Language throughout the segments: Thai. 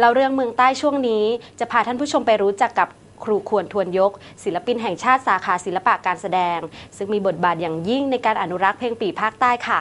เราเรื่องเมืองใต้ช่วงนี้ จะพาท่านผู้ชมไปรู้จักกับครูควรทวนยก ศิลปินแห่งชาติสาขาศิลปะการแสดง ซึ่งมีบทบาทอย่างยิ่งในการอนุรักษ์เพลงปีภาคใต้ค่ะ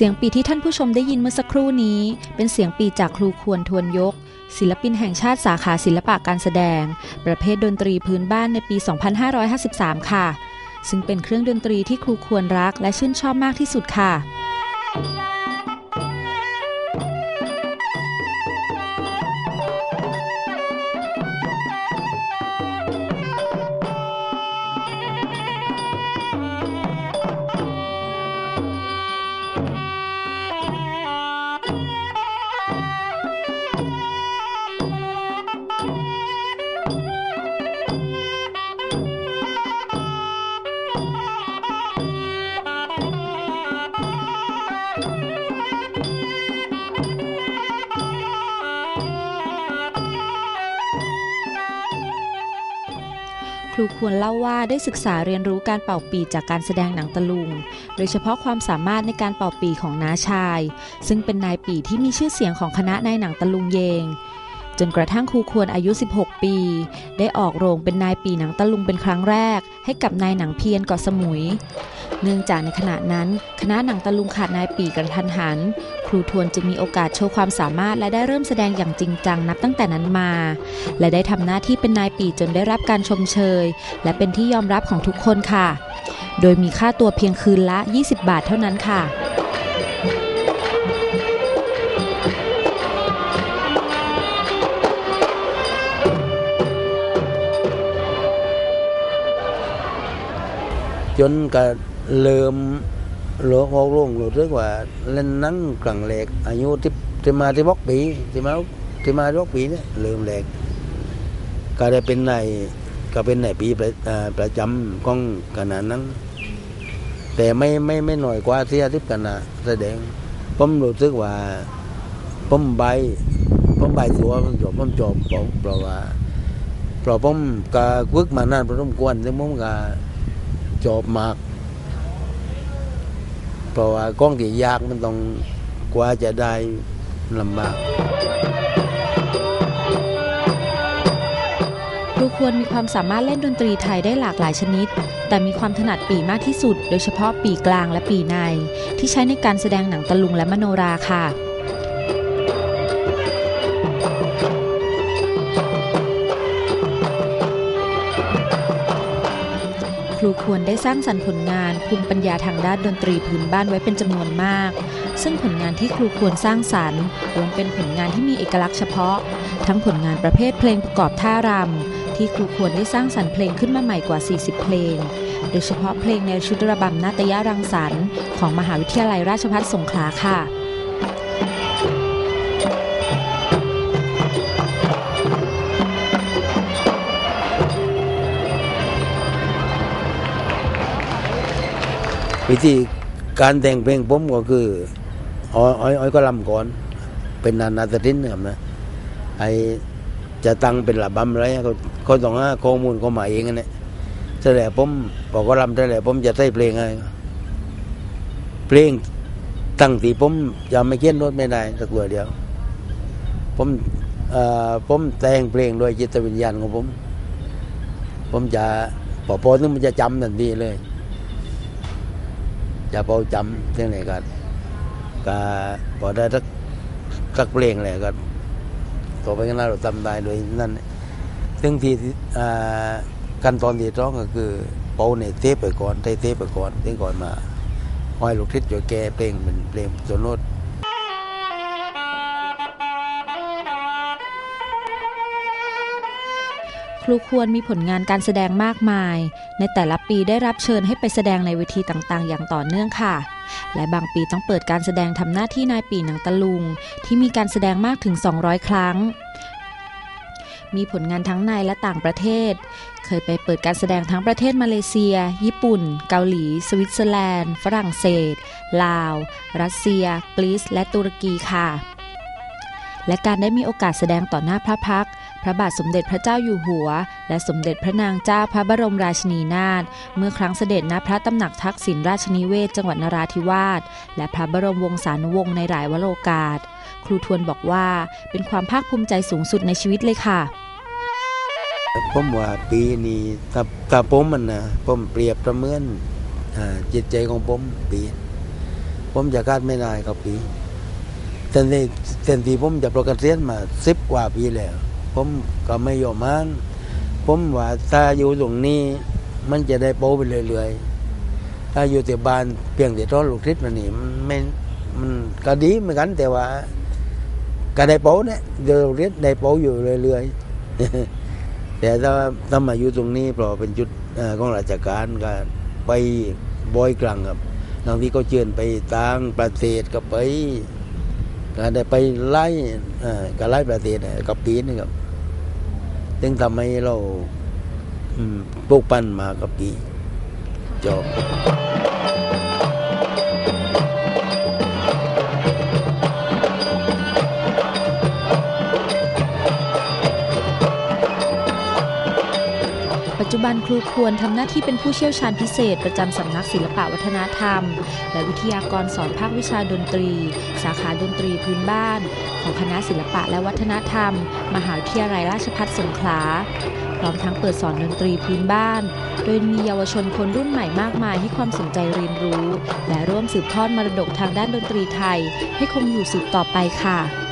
เสียงปีที่ท่านผู้ชมได้ยินเมื่อสักครู่นี้ เป็นเสียงปีจากครูควรทวนยก ศิลปินแห่งชาติสาขาศิลปะการแสดง ประเภทดนตรีพื้นบ้านในปี 2553 ค่ะ ซึ่งเป็นเครื่องดนตรีที่ครูควรรักและชื่นชอบมากที่สุดค่ะ รูควรเล่าว่าได้ศึกษาเรียนรู้การเป่าปีจากการแสดงหนังตะลุง โดยเฉพาะความสามารถในการเป่าปีของน้าชาย ซึ่งเป็นนายปีที่มีชื่อเสียงของคณะนายหนังตะลุงเยง จนกระทั่งครูควรอายุ 16 ปี ได้ออกโรงเป็นนายปีหนังตะลุงเป็นครั้งแรก ให้กับนายหนังเพียนเกาะสมุย เนื่องจากในขณะนั้นคณะหนังตะลุงขาดนายปีกระทันหัน ครูทวนจึงมีโอกาสโชว์ความสามารถและได้เริ่มแสดงอย่างจริงจังนับตั้งแต่นั้นมา และได้ทำหน้าที่เป็นนายปีจนได้รับการชมเชย และเป็นที่ยอมรับของทุกคนค่ะ โดยมีค่าตัวเพียงคืนละ 20 บาทเท่านั้นค่ะ จนก็เริ่มโลกออกลงรู้สึกว่าเล่นนั่งกลางแหลกอายุที่ที่มาที่บกปีที่มาที่มาที่บกปีเนี่ยเริ่มแหลกก็ได้เป็นในก็เป็นในปีประอ่าประจำของคณะนั้น แต่ไม่ไม่ไม่หน่อยกว่าที่อาทิตย์คณะแสดงผมรู้สึกว่าผมใบผมใบตัวผมจบผมจบผมเพราะว่าเพราะผมก็ฝึกมานานพอสมควรซึ่งผมก็ จบมาก เพราะว่ากล้องที่ยากมันต้องกว่าจะได้ลำบากครูควรมีความสามารถเล่นดนตรีไทยได้หลากหลายชนิด แต่มีความถนัดปีมากที่สุด โดยเฉพาะปีกลางและปีใน ที่ใช้ในการแสดงหนังตะลุงและมโนราค่ะ ครูควรได้สร้างสรรค์ผลงานภูมิปัญญาทางด้านดนตรีพื้นบ้านไว้เป็นจำนวนมาก ซึ่งผลงานที่ครูควรสร้างสรรค์ล้วนเป็นผลงานที่มีเอกลักษณ์เฉพาะ ทั้งผลงานประเภทเพลงประกอบท่ารำที่ครูควรได้สร้างสรรค์เพลงขึ้นมาใหม่กว่า 40 เพลง โดยเฉพาะเพลงในชุดระบำนาตยารังสรรค์ของมหาวิทยาลัยราชภัฏสงขลาค่ะ วิธีการแต่งเพลงผมก็คืออ้อยอ้อยก็ลำก่อน เป็นนานาตตินนะครับนะไอจะตั้งเป็นระบำอะไรเขาเขาต้องหาข้อมูลเขามาเองนะเสร็จแล้วผมบอกก็ลำเสร็จแล้วผมจะใส่เพลงไงเพลงตั้งที่ผมจะไม่เขียนโน้ตไม่ได้สักตัวเดียว ผมเอ่อผมแต่งเพลงโดยจิตวิญญาณของผม ผมจะพอพอนึงมันจะจำทันทีเลย จะพอจำเรื่องไหนกันก็พอได้สักสักเพลงเลยก็ต่อไปก็น่าเราทำได้โดยนั่นซึ่งที่อ่าขั้นตอนที่ร้องก็คือเป่าในเทปไปก่อนไทเทปไปก่อนเทปก่อนมาห้อยลูกทิศจะแกเพลงเป็นเพลงโซโนต รูควรมีผลงานการแสดงมากมาย ในแต่ละปีได้รับเชิญให้ไปแสดงในเวทีต่างๆ อย่างต่อเนื่องค่ะ และบางปีต้องเปิดการแสดงทำหน้าที่นายปีหนังตะลุง ที่มีการแสดงมากถึง 200 ครั้ง มีผลงานทั้งในและต่างประเทศ เคยไปเปิดการแสดงทั้งประเทศมาเลเซีย ญี่ปุ่น เกาหลี สวิตเซอร์แลนด์ ฝรั่งเศส ลาว รัสเซีย กรีซและตุรกีค่ะ และการได้มีโอกาสแสดงต่อหน้าพระพัก พระบาทสมเด็จพระเจ้าอยู่หัว และสมเด็จพระนางเจ้าพระบรมราชินีนาถเมื่อครั้งเสด็จณพระตำหนักทักษิณราชนิเวศจังหวัดนราธิวาสและพระบรมวงศานุวงศ์ในหลายวโรกาส ครูทวนบอกว่าเป็นความภาคภูมิใจสูงสุดในชีวิตเลยค่ะผมว่าปีนี้ถ้าถ้าผมมันนะผมเปรียบประเมินอ่าจิตใจของผมปีผมจะคาดไม่ได้กับปี แต่ในแต่ที่ผมจะประกาศเรียนมาสิบกว่าปีแล้ว ผมก็ไม่ยอมมันผมว่าถ้าอยู่ตรงนี้มันจะได้โป้ไปเรื่อยๆถ้าอยู่แต่บ้านเพียงแต่ต้อนลูกทิศมันนี่มันไม่มันก็ดีเหมือนกันแต่ว่าก็ได้โป้เนี่ยเดี๋ยวลูกทิศได้โป้อยู่เรื่อยๆแต่ถ้าถ้ามาอยู่ตรงนี้เพราะเป็นจุดอของราชการก็ไปบ่อยครั้งครับบางทีก็เชิญไปต่างประเทศก็ไป ก็ได้ไปไล่ก็ไล่ประเทศเนี่ยกับปีนี่ครับจึงทำให้เราปลูกปั้นมากับปีจบ จุบันครูควรทำหน้าที่เป็นผู้เชี่ยวชาญพิเศษ ประจำสำนักศิลปะวัฒนธรรม และวิทยากรสอนภาควิชาดนตรี สาขาดนตรีพื้นบ้าน ของคณะศิลปะและวัฒนธรรม มหาวิทยาลัยราชภัฏสงขลาพร้อมทั้งเปิดสอนดนตรีพื้นบ้าน โดยมีเยาวชนคนรุ่นใหม่มากมายให้ความสนใจเรียนรู้ และร่วมสืบทอดมรดกทางด้านดนตรีไทย ให้คงอยู่สืบต่อไปค่ะ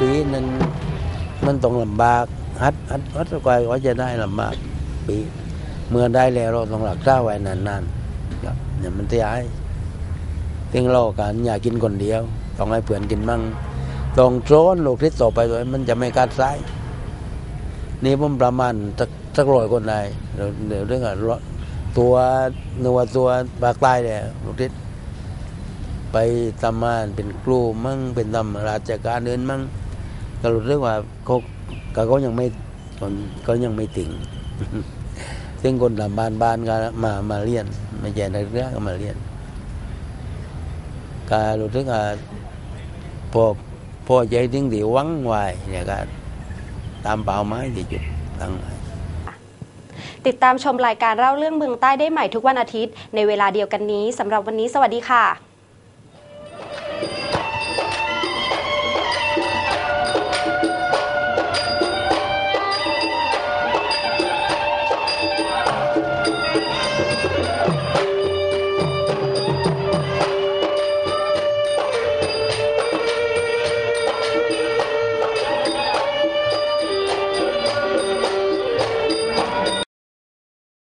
ปีนั้นมันต้องลำบากฮัดฮัดฮัดกวาว่าจะได้ลำบากปีเมื่อได้แล้วเราต้องหลักษาไว้นานๆครับเนี่ยมันเสียหายถึงเรากันอยากกินคนเดียว ต้องให้เพื่อนกินมั่งต้องโซนโลกทิศต่อไปด้วยมันจะไม่กัดซ้าย นี่ผมประมาณสักสักร้อยคนได้เดี๋ยวเดี๋ยวเรื่องอะตัวนัวตัวปากใต้เนี่ยลูกทิศไปทำงานเป็นครูมั่งเป็นทำราชการเดินมั่ง ก็รู้สึกว่าเขาก็ยังไม่คนเขายังไม่ติ่งซึ่งคนทำบ้านบ้านก็มามาเรียนไม่ใช่นักเรียนก็มาเรียนก็รู้สึกว่าพอพอใจถึงที่วังไว้เนี่ยก็ตามเป้าหมายที่จุดตั้งไว้ติดตามชมรายการเล่าเรื่องเมืองใต้ได้ใหม่ทุกวันอาทิตย์ ในเวลาเดียวกันนี้สำหรับวันนี้สวัสดีค่ะ